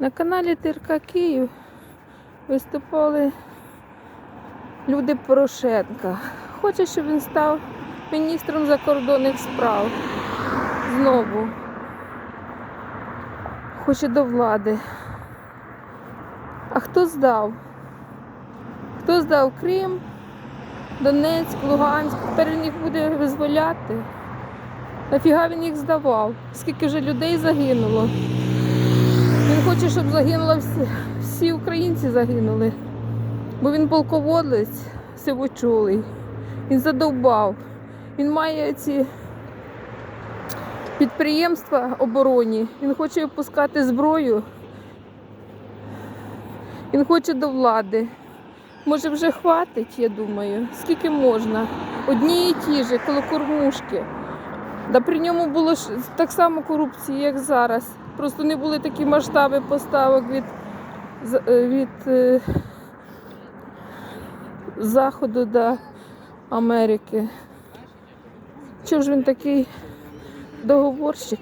На каналі Тирка Київ виступали люди Порошенка. Хоче, щоб він став міністром закордонних справ. Знову. Хоче до влади. А хто здав? Хто здав Крим, Донецьк, Луганськ? Тепер він їх буде визволяти. Нафіга він їх здавав? Скільки вже людей загинуло? Він хоче, щоб загинуло всі, всі українці загинули. Бо він полководець сивочолий. Він задовбав. Він має ці підприємства оборонні. Він хоче випускати зброю. Він хоче до влади. Може вже хватить, я думаю. Скільки можна? Одні і ті ж, коло кормушки. Да при ньому було так само корупції, як зараз. Просто не були такі масштаби поставок від, е, від е, Заходу до Америки. Чого ж він такий договорщик?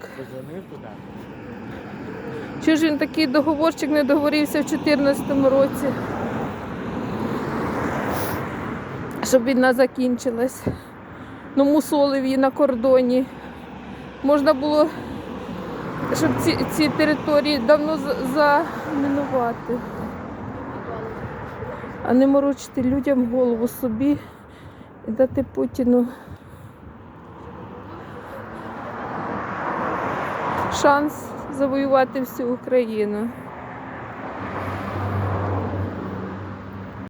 Чого ж він такий договорщик не договорився в 2014 році? Щоб війна закінчилась. Ну, мусолив її на кордоні. Можна було, щоб ці, ці території давно замінувати. А не морочити людям голову собі і дати Путіну шанс завоювати всю Україну.